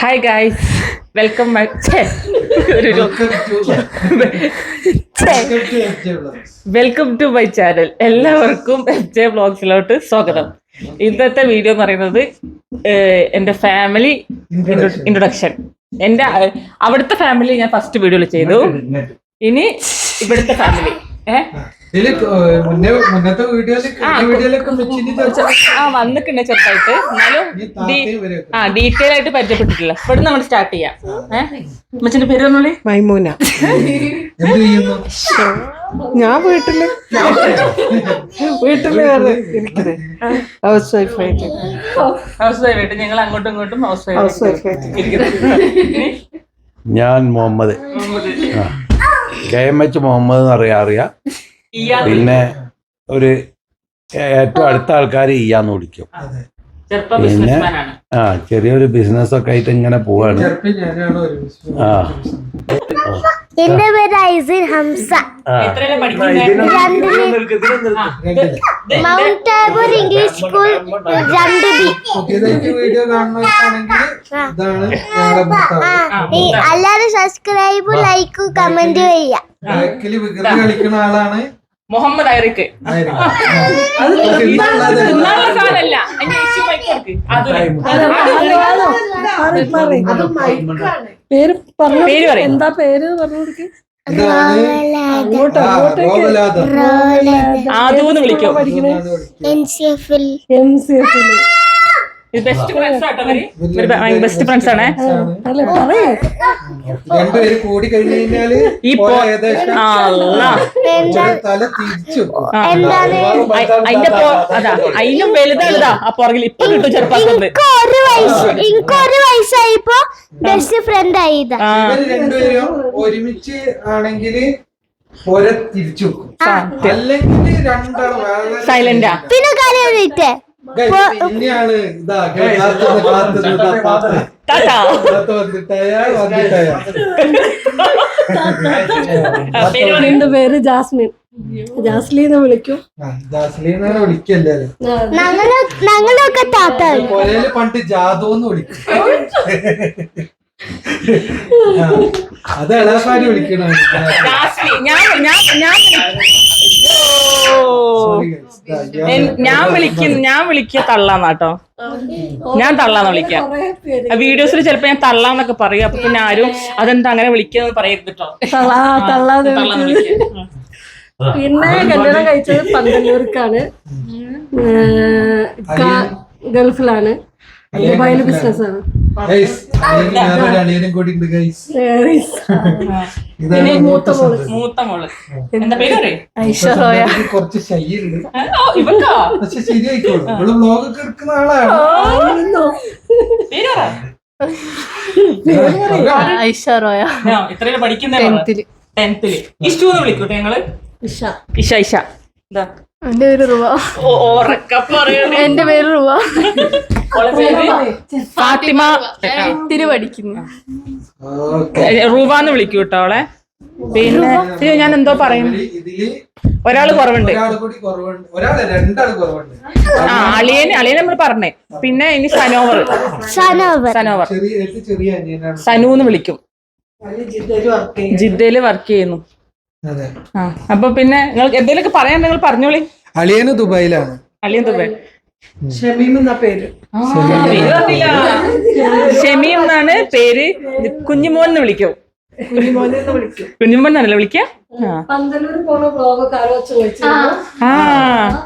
Hi guys welcome welcome to my channel എല്ലാവർക്കും F J ബ്ലോഗ്സിലോട്ട് സ്വാഗതം. ഇന്നത്തെ വീഡിയോ എന്ന് പറയുന്നത് എന്റെ എന്റെ ഫാമിലി ഇൻട്രൊഡക്ഷൻ എന്റെ അവിടുത്തെ ഫാമിലി ഞാൻ ഫസ്റ്റ് വീഡിയോയിൽ ചെയ്തു. ഇനി ഇവിടുത്തെ ഫാമിലി ഏഹ് ആ, വീഡിയോയിലൊക്കെ മെച്ചിന് ആ വന്നിട്ടുണ്ട് ചെറുതായിട്ട്. എന്നാലും ആ ഡീറ്റെയിൽ ആയിട്ട് പരിചയപ്പെട്ടിട്ടില്ല. ഇവിടെ നമ്മൾ സ്റ്റാർട്ട് ചെയ്യാം. ഏഹ് മച്ചന്റെ പേര് പറഞ്ഞോളി. മൈമൂന. എന്ത് ചെയ്യുന്നു? ഞാൻ വീട്ടിൽ. വീട്ടിൽ ഇരിക്കുന്നത് ഹൗസ് വൈഫ് ആയിട്ട് ഹൗസ് വൈഫ് ആയിട്ട് ഞങ്ങൾ അങ്ങോട്ടും ഇങ്ങോട്ടും ഹൗസ് ഹൗസ് വൈഫ് ആയിട്ട് ഞാൻ Muhammad. K M H Muhammad എന്ന് അറിയാം അറിയാം? പിന്നെ ഒരു ഏറ്റവും അടുത്ത ആൾക്കാർ ഇയാന്ന് വിളിക്കും. പിന്നെ- ബിസിനസ്മാൻ ആണ് ആ ചെറിയൊരു ബിസിനസ് ഒക്കെ ആയിട്ട് ഇങ്ങനെ പോവാണ്. ആ. എന്റെ പേര് Aisin Hamza. Mount Tabor English school രണ്ട് ബി. എല്ലാരും സബ്സ്ക്രൈബ് ലൈക്ക് കമന്റ് ചെയ്യാം ബാക്കിൽ വികൃതി കളിക്കുന്ന ആളാണ് മുഹമ്മദ് ഐറിക്ക് അതിൽ. പേര് പറഞ്ഞു? പേര് പറയും. എന്താ പേര് പറഞ്ഞു കൊടുക്ക്. ആദൂന്ന് വിളിക്കും. എൻ സി എഫിൽ. എം സി ഇത് ബെസ്റ്റ് ഫ്രണ്ട്സ് ആട്ടോ ബെസ്റ്റ് ഫ്രണ്ട്സ് ആണ്. രണ്ടുപേര് കൂടി കഴിഞ്ഞു കഴിഞ്ഞാൽ അതിന്റെ അതാ അതിനും വലുതാണിതാ. ആ പുറകിൽ ഇപ്പൊ കിട്ടും ചെറുപ്പക്കുന്നത്. വയസ്സായപ്പോ ബെസ്റ്റ് ഫ്രണ്ട് ആയിതാ. ആ. ഇവർ രണ്ടുപേരും ഒരുമിച്ച് ആണെങ്കിൽ തിരിച്ചു വെക്കും. അല്ലെങ്കിൽ രണ്ടാളും സൈലന്റാ പിന്നെ കാര്യം ഇനിയാണ് ഇതാ. പേര് എന്റെ പേര് ജാസ്മിൻ. ജാസ്ലീന്ന് വിളിക്കും. ജാസ്ലീന്നാണ് വിളിക്കല്ലേ? ഞങ്ങൾ ഞങ്ങളൊക്കെ പണ്ട് ജാദു എന്ന് വിളിക്കും അത് എളാപ്പാരി വിളിക്കണ ഞാൻ വിളിക്കുന്ന ഞാൻ വിളിക്ക. തള്ളാന്ന് ഞാൻ വിളിക്കും. ഞാൻ വിളിക്കുക തള്ളാന്നാട്ടോ ഞാൻ തള്ളാന്ന് വിളിക്കാം വീഡിയോസിൽ ചിലപ്പോ ഞാൻ തള്ളാന്നൊക്കെ പറയും അപ്പൊ പിന്നെ ആരും അതെന്താ അങ്ങനെ വിളിക്കാന്ന് പറയരുത് കേട്ടോ പിന്നെ കല്യാണം കഴിച്ചത് പന്തല്ലൂർക്കാണ് ഗൾഫിലാണ്. ദുബായിൽ ബിസിനസ് കൂടി ഉണ്ട് ഗൈസ് ഇതാണ് മൂത്ത സന്തതി. മൂത്ത മോൾ. എന്താ പേര് കുറച്ച് ഇവക്കാ പക്ഷെ ശരിയായിക്കോളും. ഇവൾ വ്ലോഗ് ഒക്കെ എടുക്കുന്ന ആളാണ്. പഠിക്കുന്ന ടെൻത്തിൽ ഇഷ്ടു എന്ന് വിളിക്കൂട്ടെ ഞങ്ങൾ. ഇഷ. ഇഷ എന്റെ പേര് റുവ. എന്റെ പേര് റുവ. ഫാത്തിമ. ഇത്തിരി പഠിക്കുന്നു. ഓക്കെ. റൂബാന്ന് വിളിക്കൂ കേട്ടോ അവളെ. പിന്നെ അയ്യോ, ഞാൻ എന്തോ പറയും ഒരാൾ കുറവുണ്ട്. ഒരാൾ കൂടി കുറവുണ്ട്. ഒരാളെ രണ്ടാൾ കുറവുണ്ട്. ആ അളിയൻ അളിയൻ നമ്മൾ പറഞ്ഞേ. പിന്നെ ഇനി സനോവർ. സനോവർ. സനു എന്ന് വിളിക്കും. ജിദ്ദയിൽ വർക്ക് ചെയ്യുന്നു. ആ അപ്പൊ പിന്നെ നിങ്ങൾ എന്തെങ്കിലുമൊക്കെ പറയാൻ നിങ്ങൾ പറഞ്ഞോളി. അളിയന് ദുബായിലാണ്. അളിയൻ തുബേ ഷമീം എന്ന പേര്? ഷെമി. എന്നാണ് പേര്. കുഞ്ഞുമോൻ എന്ന് വിളിക്കും. കുഞ്ഞുമോൻ എന്നല്ലേ വിളിക്കാം?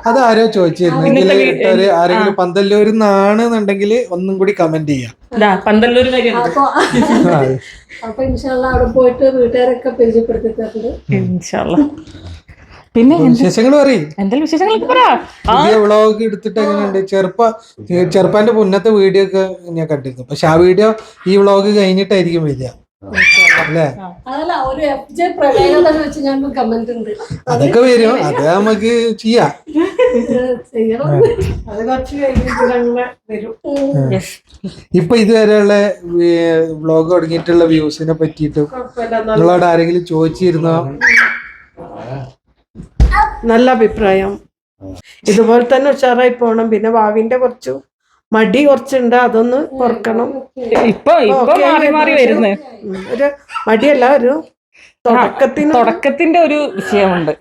അത് ആരോ ചോദിച്ചിരുന്നു. ഇന്നത്തെ ആരെങ്കിലും പന്തല്ലൂർ എന്നാണെന്നുണ്ടെങ്കിൽ ഒന്നും കൂടി കമന്റ് ചെയ്യാം. പന്തല്ലൂർ കാര്യം അപ്പൊ ഇൻഷാല്ല അവിടെ പോയിട്ട് വീട്ടുകാരൊക്കെ പരിചയപ്പെടുത്തിയിട്ടുണ്ട് പിന്നെ വിശേഷങ്ങൾ പറയും. എന്തെങ്കിലും വിശേഷങ്ങൾ പറ. പുതിയ വ്ളോഗ് എടുത്തിട്ട് എങ്ങനെയുണ്ട്? ചെറുപ്പ ചെറുപ്പാന്റെ മുന്നത്തെ വീഡിയോ ഒക്കെ ഞാൻ കണ്ടിരുന്നു. പക്ഷെ ആ വീഡിയോ ഈ വ്ളോഗ് കഴിഞ്ഞിട്ടായിരിക്കും വരിക. അല്ലേ? അതൊക്കെ വരും. അത് നമുക്ക് ചെയ്യാം. ഇപ്പൊ ഇതുവരെയുള്ള വ്ളോഗ് തുടങ്ങിയിട്ടുള്ള വ്യൂസിനെ പറ്റിയിട്ടും നിങ്ങളോട് ആരെങ്കിലും ചോദിച്ചിരുന്നോ? നല്ല അഭിപ്രായം. ഇതുപോലെ തന്നെ ഉഷാറായി പോണം. പിന്നെ ഭാവിന്റെ കുറച്ചു മടി കുറച്ചുണ്ട്. അതൊന്ന് കുറക്കണം. ഇപ്പൊ ഇപ്പൊ മാറി മാറി വരുന്നു. ഒരു മടിയല്ല ഒരു തുടക്കത്തിന് തുടക്കത്തിന്റെ ഒരു വിഷയമുണ്ട്.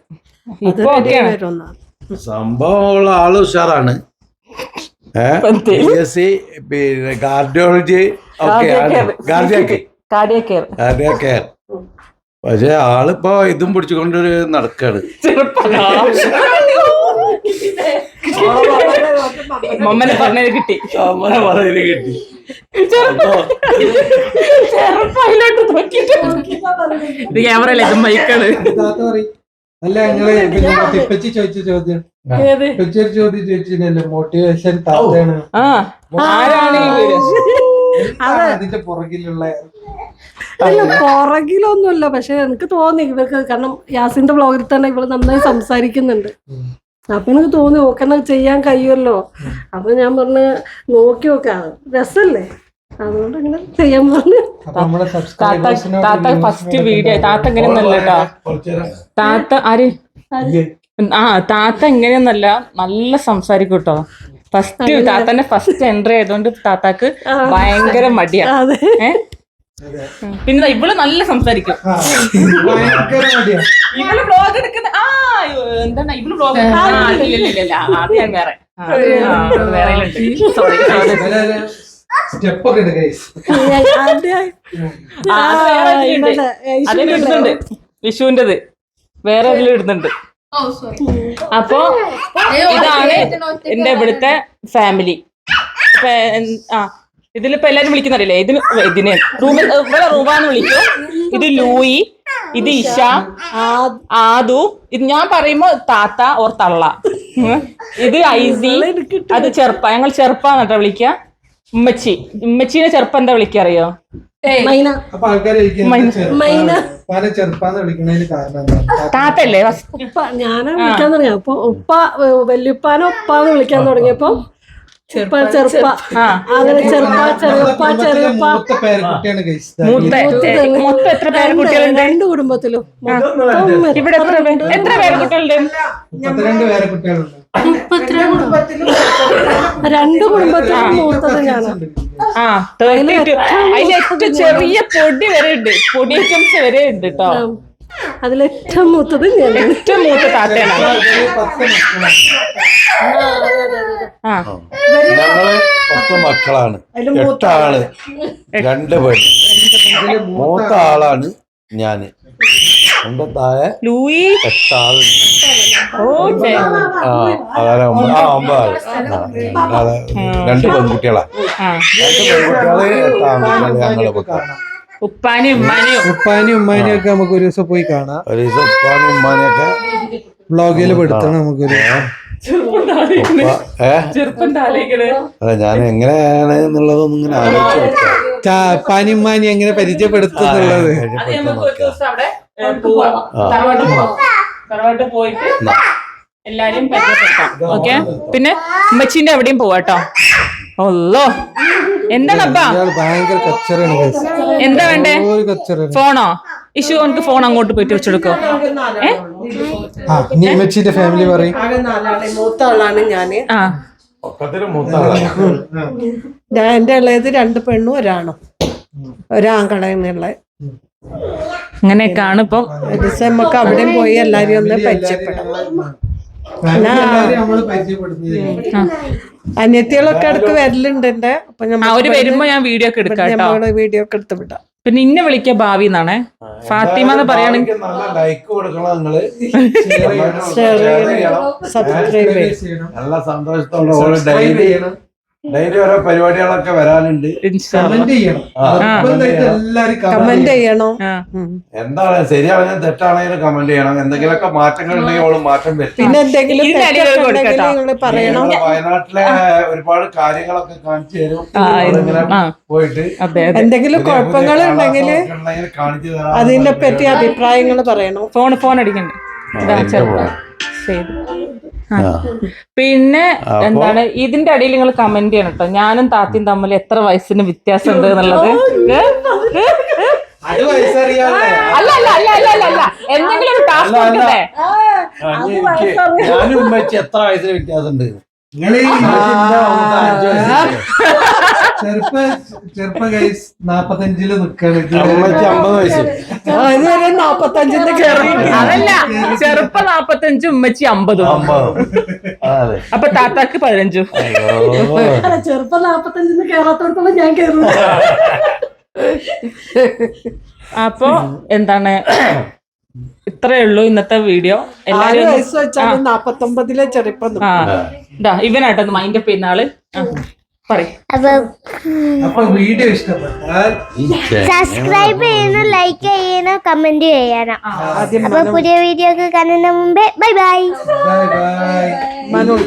സംഭവമുള്ള ആൾ ഉഷാറാണ്. പി എസ് സി പിന്നെ cardiology cardiac cardia care cardia care പക്ഷെ ആളിപ്പോ ഇതും പിടിച്ചുകൊണ്ട് നടക്കാണ്. മമ്മനെ പറഞ്ഞത് കിട്ടി. മമ്മനെ കിട്ടി. ചെറുപ്പയിലോട്ട് നോക്കിട്ട് ഇത് ക്യാമറ അല്ലേ? ഇത് മൈക്കാണ് താത്ത പറയും അല്ല ഞങ്ങൾ പിന്നെ മറ്റേ ചോദിച്ച ചോദ്യം. ചോദിച്ചില്ലല്ലോ മോട്ടിവേഷൻ അതിന്റെ പുറകിലുള്ള അല്ല പുറകിലൊന്നുമില്ല പക്ഷെ എനിക്ക് തോന്നി ഇവർക്ക് കാരണം യാസിന്റെ ബ്ലോഗിൽ തന്നെ ഇവൾ നന്നായി സംസാരിക്കുന്നുണ്ട്. അപ്പൊ എനിക്ക് തോന്നി ഓക്കെന്നെ ചെയ്യാൻ കഴിയുമല്ലോ. അപ്പൊ ഞാൻ പറഞ്ഞ് നോക്കി നോക്കാം രസല്ലേ? അതുകൊണ്ട് ഇങ്ങനെ ചെയ്യാൻ പറഞ്ഞു. താത്ത ഫസ്റ്റ് വീഡിയോ താത്ത എങ്ങനെയൊന്നല്ല കേട്ടോ. താത്ത ആര്? ആ താത്ത എങ്ങനെയൊന്നല്ല നല്ല സംസാരിക്കും കേട്ടോ. ഫസ്റ്റ് താത്തന്റെ ഫസ്റ്റ് എൻട്രി ആയതുകൊണ്ട് താത്താക്ക് ഭയങ്കര മടിയാ. അതെ. ഏ? പിന്നെ ഇവൾ നല്ല സംസാരിക്കും. ഇവൾ ബ്ലോഗ് എടുക്കുന്ന ആ എന്താണ്? ഇവൾ ബ്ലോഗ് ഇല്ല അത് ഞാൻ വേറെ. അത് വേറെ ഇടുന്നുണ്ട്. അപ്പോ ഇതാണ് എന്റെ ഇവിടുത്തെ ഫാമിലി ആ ഇതിലിപ്പോ എല്ലാരും വിളിക്കുന്നറിയില്ലേ ഇതിന് ഇതിന് റൂമിൽ ഇവിടെ റൂമാന്ന് വിളിക്കും. ഇത് ലൂയി ഇത് ഇഷ ആദു ഇത് ഞാൻ പറയുമ്പോ താത്ത ഓർ തള്ള. ഇത് ഐസി അത് ചെറുപ്പ ഞങ്ങൾ ചെറുപ്പാന്ന് കേട്ടോ വിളിക്ക. ഉമ്മച്ചി ഉമ്മച്ചീനെ ചെറുപ്പം എന്താ വിളിക്കറിയോ താത്തല്ലേ ഞാനാ വിളിക്കാൻ തുടങ്ങിയ അപ്പൊ ഉപ്പ വല്യുപ്പാനെ ഉപ്പാന്ന് വിളിക്കാൻ തുടങ്ങിയപ്പോ ചെറുപ്പ ആ അങ്ങനെ ചെറുപ്പ ചെറുപ്പ ചെറുപ്പ മൂത്ത എത്ര പേര് കുട്ടികളുണ്ട് രണ്ട് കുടുംബത്തിലും. ഇവിടെ എത്ര പേരക്കുട്ടികളുണ്ട്? രണ്ട് കുടുംബത്തിലും മൂത്തത് ഞാനാണ് ആ ചെറിയ പൊടി വരെ ഉണ്ട്. പൊടി ഐറ്റംസ് വരെ ഉണ്ട് കേട്ടോ അതിലേറ്റവും മൂത്തത് ഞാൻ ഏറ്റവും മൂത്ത താത്തയാണ്. ആ. ഞങ്ങൾ പത്ത് മക്കളാണ്. എട്ടാൾ. രണ്ട് പേര് മൂത്ത ആളാണ് ഞാൻ. എന്റെ താഴെ ലൂയി. എട്ടാളുണ്ട്. ഓ ചെ- ആ അതായത് ഒമ്പ- ആ ഒമ്പതാൾ ആ, അതെ. രണ്ട് പെൺകുട്ടികളാ. രണ്ട് പെൺകുട്ടികൾ ഞങ്ങൾ ഉപ്പാനും ഉമ്മാനും ഉപ്പാനും ഉമ്മാനും. ഒക്കെ നമുക്ക് ഒരു ദിവസം പോയി കാണാം. ഒരു ദിവസം ഉപ്പാനും ഉമ്മാനെയൊക്കെ ബ്ലോഗിൽ പെടുത്തണം നമുക്കൊരു അല്ല ഞാൻ എങ്ങനെയാണ് എന്നുള്ളതൊന്നും ഇങ്ങനെ ആലോചിച്ചു പനി മാനി എങ്ങനെ പരിചയപ്പെടുത്തുന്നുള്ളത് എല്ലാരും ഓക്കെ? പിന്നെ അമ്മച്ചിന്റെ എവിടെയും പോവാട്ടോ ഒല്ലോ ഭയങ്കര കച്ചറാണ് ഗൈസ് എന്താ വേണ്ടേ? ഫോണോ? ഇഷു എനിക്ക് ഫോൺ അങ്ങോട്ട് പോയിട്ട് വെച്ചെടുക്കോ. ഏ? ആ ഇനി ഇമ്മച്ചിന്റെ ഫാമിലി പറയും. ആകെ നാലാളെ മൂത്ത ആളാണ് ഞാൻ. ആ. ഒക്കത്തിന് മൂത്ത ആളാണ് ഞാൻ എന്റെ ഉള്ളത് രണ്ട് പെണ്ണും ഒരാണും. ഒരാങ്കളെന്നുള്ള അങ്ങനെയൊക്കെയാണ് ഇപ്പം ഒരു ദിവസം നമുക്ക് അവിടെയും പോയി എല്ലാരും ഒന്ന് പരിചയപ്പെടാം. അനിയത്തികളൊക്കെ ഇടയ്ക്ക് വരലുണ്ട് എന്റെ. അപ്പൊ അവർ ഒരു വരുമ്പോ ഞാൻ വീഡിയോ ഒക്കെ എടുക്കാം കേട്ടോ. നമ്മൾ വീഡിയോ ഒക്കെ എടുത്ത് വിടാം. പിന്നെ ഇന്നെ വിളിക്ക ഭാവി എന്നാണേ. ഫാത്തിമ എന്ന് പറയുകയാണെങ്കിൽ നല്ല ലൈക്ക് കൊടുക്കണം നിങ്ങൾ. Share ചെയ്യണം. സബ്സ്ക്രൈബ് ചെയ്യണം. നല്ല സന്തോഷത്തോടെ ഡെയിലി ചെയ്യണം. ഡെയിലി ഓരോ പരിപാടികളൊക്കെ വരാനുണ്ട്. കമന്റ് ചെയ്യണം. എല്ലാരും കമന്റ് ചെയ്യണോ. എന്താണ് ശരിയാണെങ്കിലും തെറ്റാണെങ്കിലും കമന്റ് ചെയ്യണം. എന്തെങ്കിലുമൊക്കെ മാറ്റങ്ങൾ ഉണ്ടെങ്കിൽ അവൾ മാറ്റം വരും പിന്നെ എന്തെങ്കിലും പറയണം. വയനാട്ടിലെ ഒരുപാട് കാര്യങ്ങളൊക്കെ കാണിച്ചു തരും. പോയിട്ട് എന്തെങ്കിലും കുഴപ്പങ്ങൾ ഉണ്ടെങ്കിൽ കാണിച്ചു തരാം. അതിനെ പറ്റി അഭിപ്രായങ്ങൾ പറയണം. ഫോൺ ഫോൺ അടിക്കണ്ട്. ശരി. പിന്നെ എന്താണ് ഇതിന്റെ അടിയിൽ നിങ്ങൾ കമന്റ് ചെയ്യണം കേട്ടോ ഞാനും താത്തിയും തമ്മിൽ എത്ര വയസ്സിന് വ്യത്യാസം ഉണ്ട് എന്നുള്ളത് അല്ല അല്ല അല്ല അല്ല അല്ല അല്ല. എന്തെങ്കിലും ഒരു ടാസ്ക്. കൊടുക്കണ്ടേ ആ, ഞാനും എത്ര വയസ്സിന് വ്യത്യാസമുണ്ട്? നിങ്ങൾ. ചെറുപ്പ ചെറുപ്പ ഗൈസ് നാപ്പത്തഞ്ചിൽ നിക്കാണ് ഇത്. അമ്മച്ചി അമ്പത് വയസ്സ്. ഇതുവരെ നാപ്പത്തഞ്ചിന്റെ കയറി അതല്ല ചെറുപ്പ നാപ്പത്തഞ്ചും ഉമ്മച്ചി അമ്പതും. അപ്പൊ താത്താക്ക് പതിനഞ്ചും. ചെറുപ്പം നാപ്പത്തഞ്ചിന് കേറാത്തോടത്തോളം ഞാൻ കേറുന്നു അപ്പൊ എന്താണ്? ഇത്രേ ഉള്ളൂ ഇന്നത്തെ വീഡിയോ. എല്ലാരും നാപ്പത്തൊമ്പതിലെ ചെറുപ്പം ഇതാ ഇവനായിട്ടൊന്ന് മൈൻഡ് അപ്പ് ചെയ്യുന്ന ആൾ. പറയും. വീഡിയോ ഇഷ്ടപ്പെട്ടാൽ സബ്സ്ക്രൈബ് ചെയ്യണം ലൈക്ക് ചെയ്യണം കമന്റ് ചെയ്യണം. അപ്പൊ പുതിയ വീഡിയോ ഒക്കെ കാണുന്ന മുമ്പേ ബൈ ബൈ ബൈ ബൈ മനോട്